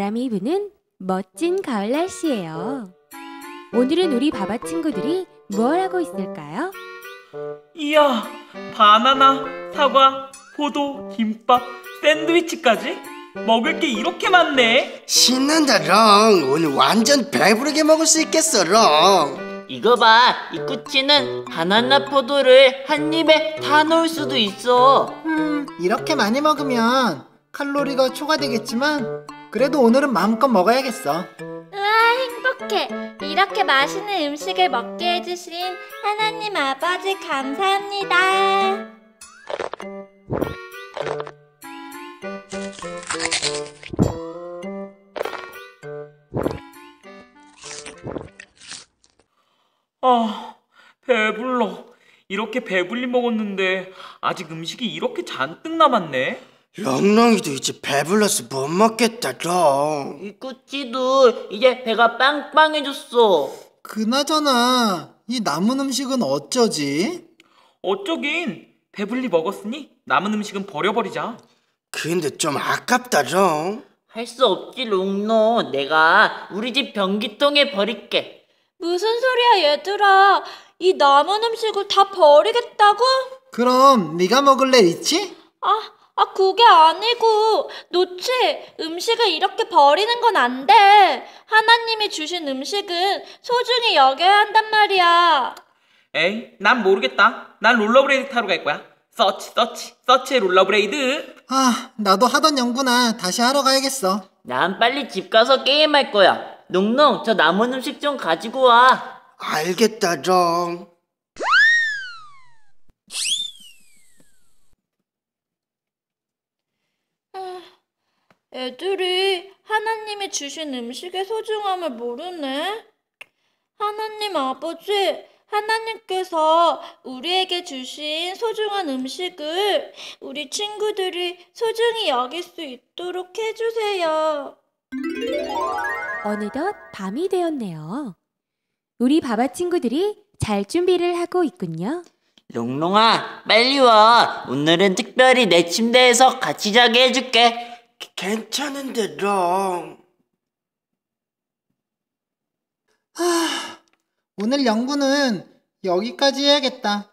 바람이 부는 멋진 가을 날씨예요. 오늘은 우리 바바 친구들이 뭘 하고 있을까요? 이야, 바나나, 사과, 포도, 김밥, 샌드위치까지? 먹을 게 이렇게 많네. 신난다 렁 오늘 완전 배부르게 먹을 수 있겠어 렁 이거 봐, 이 꾸치는 바나나 포도를 한 입에 다 넣을 수도 있어. 음, 이렇게 많이 먹으면 칼로리가 초과되겠지만 그래도 오늘은 마음껏 먹어야겠어. 우와 행복해 이렇게 맛있는 음식을 먹게 해주신 하나님 아버지 감사합니다 아, 배불러. 이렇게 배불리 먹었는데 아직 음식이 이렇게 잔뜩 남았네. 렁렁이도 이제 배불러서 못 먹겠다 렁이 꾸치도 이제 배가 빵빵해졌어. 그나저나 이 남은 음식은 어쩌지? 어쩌긴 배불리 먹었으니 남은 음식은 버려버리자. 근데 좀 아깝다 렁할수 없지, 롱노. 내가 우리 집 변기통에 버릴게. 무슨 소리야 얘들아 이 남은 음식을 다 버리겠다고? 그럼 네가 먹을래 리치? 아, 아 그게 아니고 노치 음식을 이렇게 버리는 건 안 돼 하나님이 주신 음식은 소중히 여겨야 한단 말이야 에이, 난 모르겠다. 난 롤러브레이드 타러 갈 거야. 서치, 서치, 서치의 롤러브레이드. 아 나도 하던 연구나 다시 하러 가야겠어. 난 빨리 집 가서 게임할 거야. 농농, 저 남은 음식 좀 가지고 와. 알겠다 렁 애들이 하나님이 주신 음식의 소중함을 모르네. 하나님 아버지, 하나님께서 우리에게 주신 소중한 음식을 우리 친구들이 소중히 여길 수 있도록 해주세요. 어느덧 밤이 되었네요. 우리 바바 친구들이 잘 준비를 하고 있군요. 롱롱아, 빨리 와. 오늘은 특별히 내 침대에서 같이 자게 해줄게. 괜찮은데 렁 오늘 연구는 여기까지 해야겠다.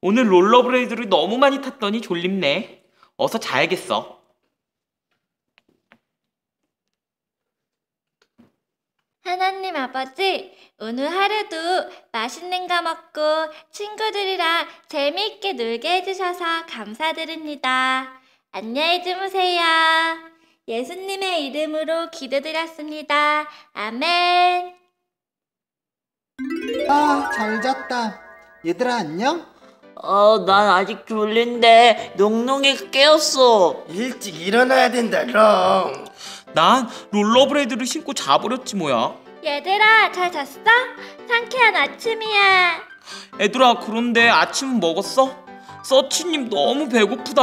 오늘 롤러브레이드를 너무 많이 탔더니 졸립네. 어서 자야겠어. 하나님 아버지, 오늘 하루도 맛있는 거 먹고 친구들이랑 재미있게 놀게 해주셔서 감사드립니다. 안녕히 주무세요. 예수님의 이름으로 기도드렸습니다. 아멘. 아 잘 잤다. 얘들아 안녕? 어, 난 아직 졸린데 농농이가 깨웠어. 일찍 일어나야 된다 렁 난 롤러브레이드를 신고 자버렸지 뭐야. 얘들아, 잘 잤어? 상쾌한 아침이야. 애들아, 그런데 아침은 먹었어? 서치님 너무 배고프다.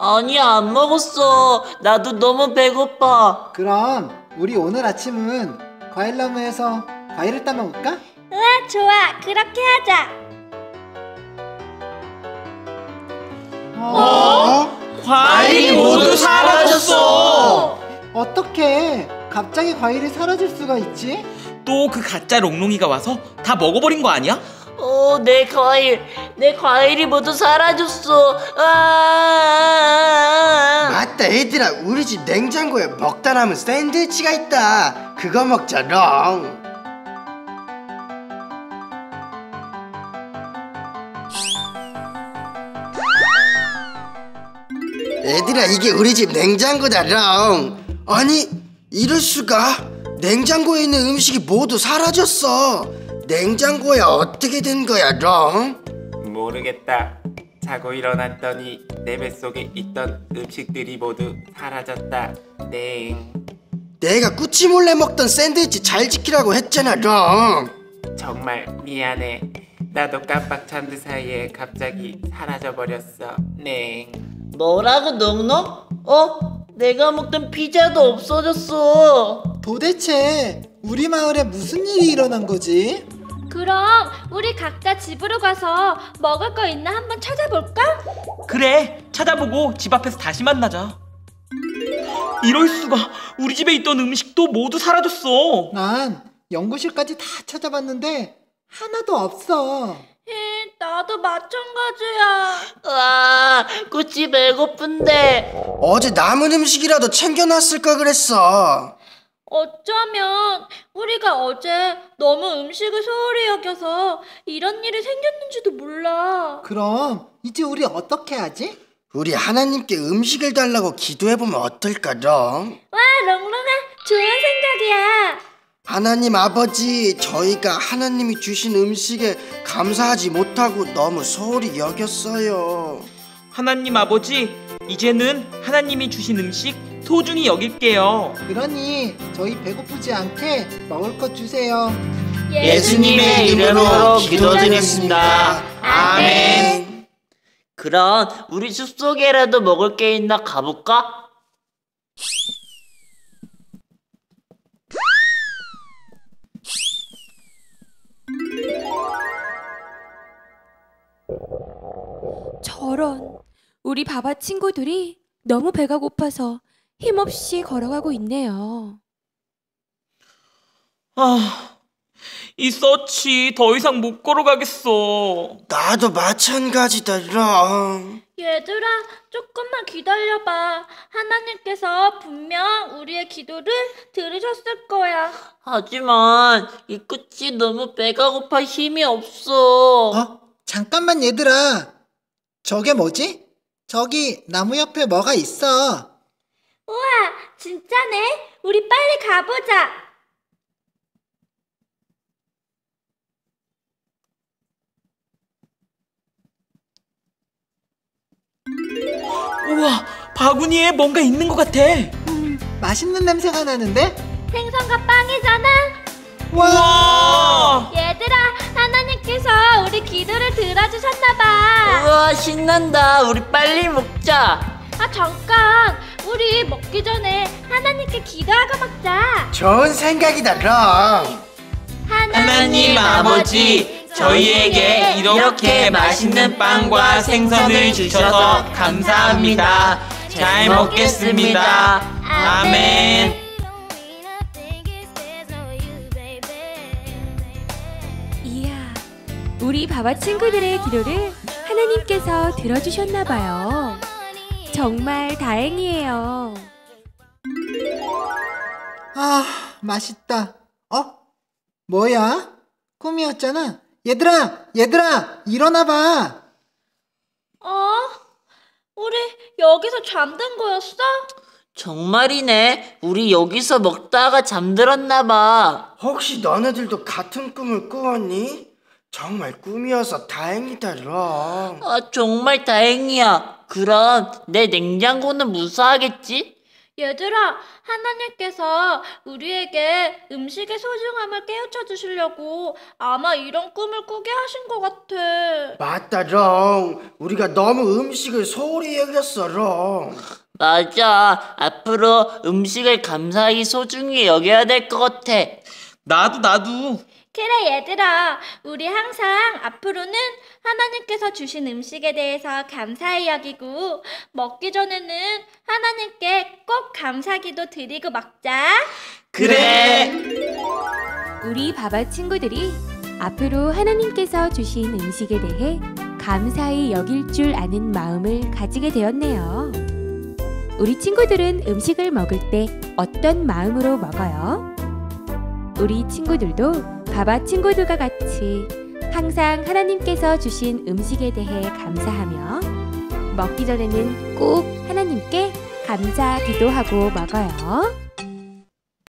아니, 안 먹었어. 나도 너무 배고파. 그럼 우리 오늘 아침은 과일나무에서 과일을 따 먹을까? 우와, 좋아. 그렇게 하자. 어? 과일이 모두 사라졌어. 어떻게 갑자기 과일이 사라질 수가 있지? 또 그 가짜 롱롱이가 와서 다 먹어버린 거 아니야? 어, 내 과일, 내 과일이 모두 사라졌어. 아, 맞다 얘들아 우리 집 냉장고에 먹다 남은 샌드위치가 있다 그거 먹자 렁 얘들아 이게 우리 집 냉장고다 렁 아니 이럴 수가 냉장고에 있는 음식이 모두 사라졌어 냉장고에 어떻게 된 거야 렁 모르겠다. 자고 일어났더니 내 뱃속에 있던 음식들이 모두 사라졌다. 땡. 내가 꾸치 몰래 먹던 샌드위치 잘 지키라고 했잖아 렁 정말 미안해. 나도 깜빡 잠든 사이에 갑자기 사라져 버렸어. 네. 뭐라고 농농? 어? 내가 먹던 피자도 없어졌어. 도대체 우리 마을에 무슨 일이 일어난 거지? 그럼 우리 각자 집으로 가서 먹을 거 있나 한번 찾아볼까? 그래, 찾아보고 집 앞에서 다시 만나자. 이럴 수가. 우리 집에 있던 음식도 모두 사라졌어. 난 연구실까지 다 찾아봤는데 하나도 없어. 히, 나도 마찬가지야. 와, 꾸치 배고픈데. 어제 남은 음식이라도 챙겨놨을 걸 그랬어. 어쩌면 우리가 어제 너무 음식을 소홀히 여겨서 이런 일이 생겼는지도 몰라. 그럼 이제 우리 어떻게 하지? 우리 하나님께 음식을 달라고 기도해보면 어떨까, 롱? 와, 롱롱아, 좋은 생각이야. 하나님 아버지, 저희가 하나님이 주신 음식에 감사하지 못하고 너무 소홀히 여겼어요. 하나님 아버지, 이제는 하나님이 주신 음식 소중히 여길게요. 그러니 저희 배고프지 않게 먹을 것 주세요. 예수님의 이름으로 기도드렸습니다. 아멘. 그럼 우리 숲속에라도 먹을 게 있나 가볼까? 저런. 우리 바바 친구들이 너무 배가 고파서 힘없이 걸어가고 있네요. 아, 이 서치 더 이상 못 걸어가겠어. 나도 마찬가지다, 롱. 얘들아, 조금만 기다려봐. 하나님께서 분명 우리의 기도를 들으셨을 거야. 하지만 이 끝이 너무 배가 고파 힘이 없어. 어? 잠깐만 얘들아. 저게 뭐지? 저기 나무 옆에 뭐가 있어. 우와, 진짜네. 우리 빨리 가보자. 우와, 바구니에 뭔가 있는 것 같아. 맛있는 냄새가 나는데? 생선과 빵이잖아. 와! 하나님께서 우리 기도를 들어주셨나봐. 우와 신난다. 우리 빨리 먹자. 아, 잠깐. 우리 먹기 전에 하나님께 기도하고 먹자. 좋은 생각이다, 롱. 하나님 아버지, 저희에게 이렇게 맛있는 빵과 생선을 주셔서 감사합니다. 잘 먹겠습니다. 아멘. 우리 바바 친구들의 기도를 하나님께서 들어주셨나 봐요. 정말 다행이에요. 아, 맛있다. 어? 뭐야? 꿈이었잖아. 얘들아, 얘들아, 일어나 봐. 어? 우리 여기서 잠든 거였어? 정말이네. 우리 여기서 먹다가 잠들었나 봐. 혹시 너네들도 같은 꿈을 꾸었니? 정말 꿈이어서 다행이다, 롱. 아 정말 다행이야. 그럼 내 냉장고는 무사하겠지? 얘들아, 하나님께서 우리에게 음식의 소중함을 깨우쳐 주시려고 아마 이런 꿈을 꾸게 하신 것 같아. 맞다, 롱. 우리가 너무 음식을 소홀히 여겼어, 롱. 맞아. 앞으로 음식을 감사히 소중히 여겨야 될 것 같아. 나도 나도. 그래, 얘들아. 우리 항상 앞으로는 하나님께서 주신 음식에 대해서 감사히 여기고, 먹기 전에는 하나님께 꼭 감사기도 드리고 먹자. 그래. 우리 바바 친구들이 앞으로 하나님께서 주신 음식에 대해 감사히 여길 줄 아는 마음을 가지게 되었네요. 우리 친구들은 음식을 먹을 때 어떤 마음으로 먹어요? 우리 친구들도 바바 친구들과 같이 항상 하나님께서 주신 음식에 대해 감사하며 먹기 전에는 꼭 하나님께 감사 기도하고 먹어요.